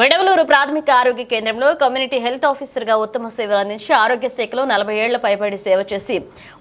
వెడవలూరు ప్రాథమిక ఆరోగ్య కేంద్రంలో కమ్యూనిటీ హెల్త్ ఆఫీసర్గా ఉత్తమ సేవలు అందించి ఆరోగ్య శాఖలో నలభై ఏళ్ళ పైబడి సేవ చేసి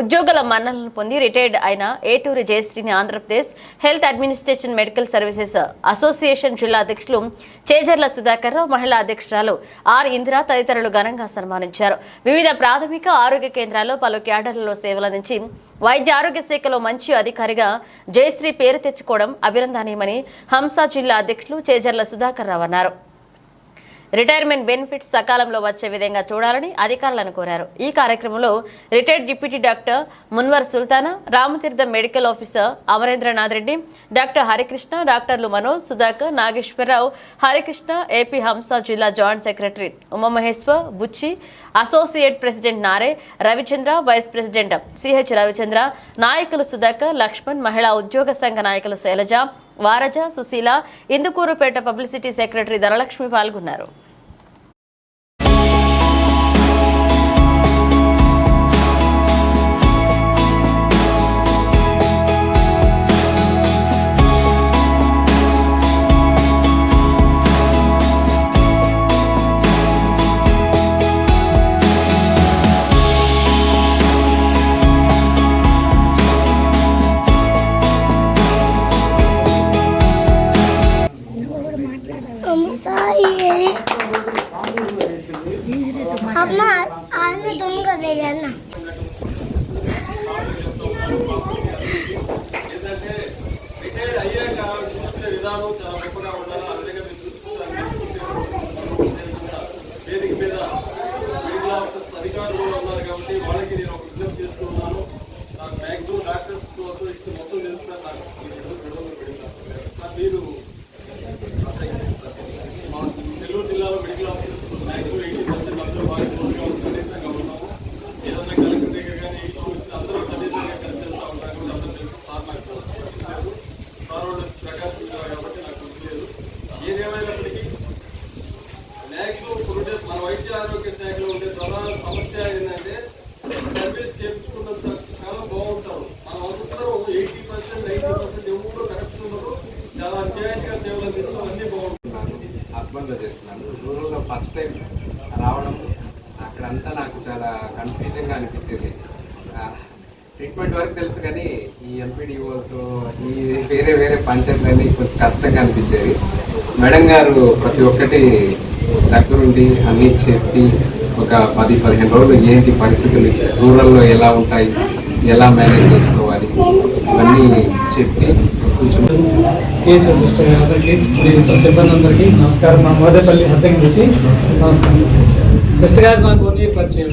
ఉద్యోగుల మన్ననలు పొంది రిటైర్డ్ అయిన Eturi జయశ్రీని Andhra Pradesh health administration medical services association జిల్లా అధ్యక్షులు చేజర్ల సుధాకర్ రావు మహిళా అధ్యక్షురాలు ఆర్ ఇందిరా తదితరులు ఘనంగా సన్మానించారు. వివిధ ప్రాథమిక ఆరోగ్య కేంద్రాల్లో పలు క్యాడర్లలో సేవలు అందించి వైద్య ఆరోగ్య శాఖలో మంచి అధికారిగా జయశ్రీ పేరు తెచ్చుకోవడం అభినందనీయమని హంసా జిల్లా అధ్యక్షులు చేజర్ల సుధాకర్ రావు అన్నారు. రిటైర్మెంట్ బెనిఫిట్స్ సకాలంలో వచ్చే విధంగా చూడాలని అధికారులను కోరారు. ఈ కార్యక్రమంలో retired deputy doctor Munwar Sultana Ramatheertha medical officer Amarendranath Reddy doctor Harikrishna డాక్టర్లు మనోజ్ సుధాకర్ నాగేశ్వరరావు హరికృష్ణ ఏపీ హంస జిల్లా joint secretary Umamaheshwar Buchi associate president Nare Ravichandra vice president CH Ravichandra నాయకులు సుధాకర్ లక్ష్మణ్ మహిళా ఉద్యోగ సంఘ నాయకులు శైలజ వారజ సుశీల ఇందుకూరుపేట పబ్లిసిటీ సెక్రటరీ ధనలక్ష్మి పాల్గొన్నారు. avellana. కన్ఫ్యూజన్గా అనిపించేది. ట్రీట్మెంట్ వరకు తెలుసు కానీ ఈ ఎంపీడీఓతో ఈ వేరే వేరే పంచాయతీలన్నీ కొంచెం కష్టంగా అనిపించేది. మేడం గారు ప్రతి ఒక్కటి దగ్గరుండి అన్నీ చెప్పి ఒక పది పదిహేను రోజులు ఏంటి పరిస్థితులు రూరల్లో ఎలా ఉంటాయి ఎలా మేనేజ్ చేసుకోవాలి ఇవన్నీ చెప్పి కొంచెం సిహెచ్ఓ సిస్టర్ అందరికీ మిగతా సిబ్బంది అందరికీ నమస్కారం. మా మోదేపల్లి హద్దంగి నుంచి నమస్కారం. సిస్టర్ గారు నాకు పరిచయం.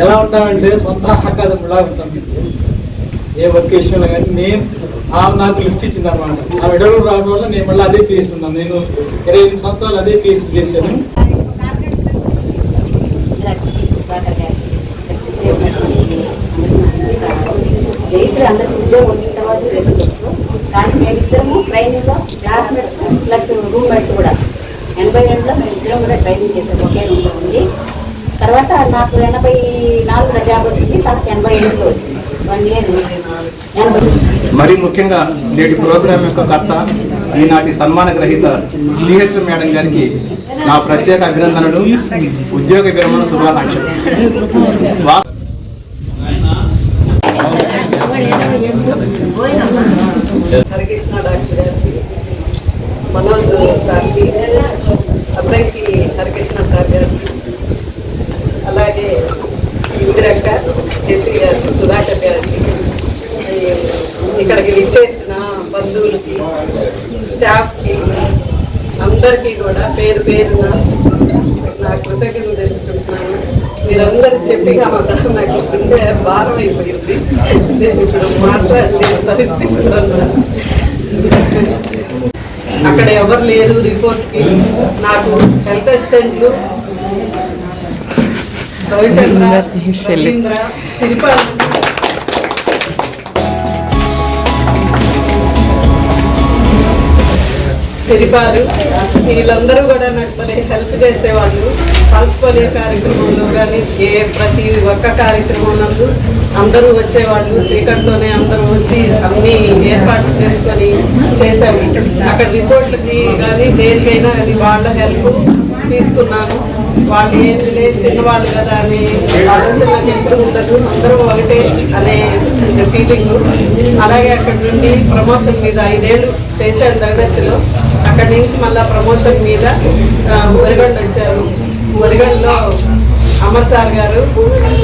ఎలా ఉంటామంటే సొంత అక్కదమ్ములా ఉంటాం ఏ వర్క్ విషయంలో కానీ నేను ఆమె నాకు లిఫ్ట్ ఇచ్చింది అనమాట ఆ విడవలు రావడం వల్ల నేను మళ్ళీ అదే ఫీజు నేను ఇరవై ఎనిమిది సంవత్సరాలు అదే ఫీజు చేశాను. జైశ్రీ అందరికి ఉద్యోగం వచ్చిన తర్వాత వేసుకోవచ్చు కానీ మేము ఇద్దరము ట్రైనింగ్లో క్లాస్మేట్స్ ప్లస్ రూమ్మేట్స్ కూడా ఎనభై రెండులో మేము ఇద్దరం కూడా ట్రైనింగ్ చేసాం ఒకే రూమ్లో ఉంది. తర్వాత నాకు ఎనభై నాలుగులో జాబ్ వచ్చింది తర్వాత ఎనభై ఏడులో వచ్చింది. వన్ ఇయర్ ఎనభై మరీ ముఖ్యంగా నేటి ప్రోగ్రాం యొక్క కర్త ఈనాటి సన్మాన గ్రహీత సిహెచ్ మేడం గారికి నా ప్రత్యేక అభినందనలు ఉద్యోగ విరమణ శుభాకాంక్షలు. వాస్- హరికృష్ణ డాక్టర్ గారికి మనోజ్ సార్కి అందరికీ హరికృష్ణ సార్ గారికి అలాగే ఇందిరక్క హెచ్వి గారికి సుధాకర్ గారికి ఇక్కడికి విచ్చేసిన బంధువులకి స్టాఫ్కి అందరికీ కూడా పేరు పేరున నా కృతజ్ఞతలు తెలుపుకుంటున్నాను. మీరందరూ చెప్పి మాత్రం నాకు ఉండే భారం అయిపోయింది. నేను ఇప్పుడు మాట్లాడలేని పరిస్థితిలో అక్కడ ఎవరు లేరు రిపోర్ట్కి. నాకు హెల్త్ అసిస్టెంట్లు తిరుపతి. తెలిపారు వీళ్ళందరూ కూడా నాకు మరి హెల్ప్ చేసేవాళ్ళు. పల్స్ పోలియో కార్యక్రమంలో కానీ ఏ ప్రతి ఒక్క కార్యక్రమం నందు అందరూ వచ్చేవాళ్ళు. చీకటితోనే అందరూ వచ్చి అన్ని ఏర్పాట్లు చేసుకొని చేశాము అక్కడ రిపోర్ట్లకి కానీ దేనికైనా అది వాళ్ళ హెల్ప్ తీసుకున్నాను. వాళ్ళు ఏంది లేదు చిన్నవాళ్ళు కదా అని ఆలోచన చెప్తూ ఉండదు అందరూ ఒకటే అనే ఫీలింగ్ అలాగే అక్కడ నుండి ప్రమోషన్ మీద ఐదేళ్ళు చేశాను తరగతిలో అక్కడి నుంచి మళ్ళీ ప్రమోషన్ మీద ఆ, వచ్చారు. మురిగండలో అమర్ సార్ గారు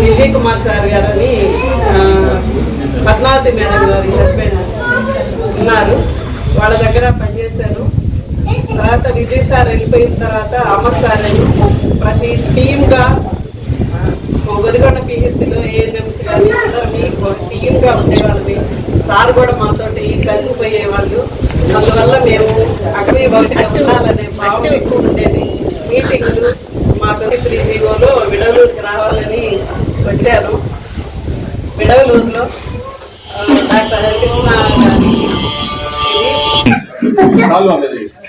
విజయ్ కుమార్ సార్ గారు అని పద్మావతి మేడం గారి హస్బెండ్ ఉన్నారు. వాళ్ళ దగ్గర పనిచేశాను. తర్వాత విజయ్ సార్ వెళ్ళిపోయిన తర్వాత అమర్ సార్ అని ప్రతి టీమ్గా గొరిగొండ పిహెచ్సిలో ఏఎన్ఎంసీ కానీ అందరినీ టీమ్గా ఉండేవాళ్ళని సార్ కూడా మాతోటి కలిసిపోయేవాళ్ళు అందువల్ల మేము అక్కడే ఒకటిగా ఉండాలనే భావం ఎక్కువ ఉండేది. మీటింగ్లు మా త్రీ జీవోలో విడవలూరుకి రావాలని వచ్చాను. విడవలూరులో డాక్టర్ హరికృష్ణ గారి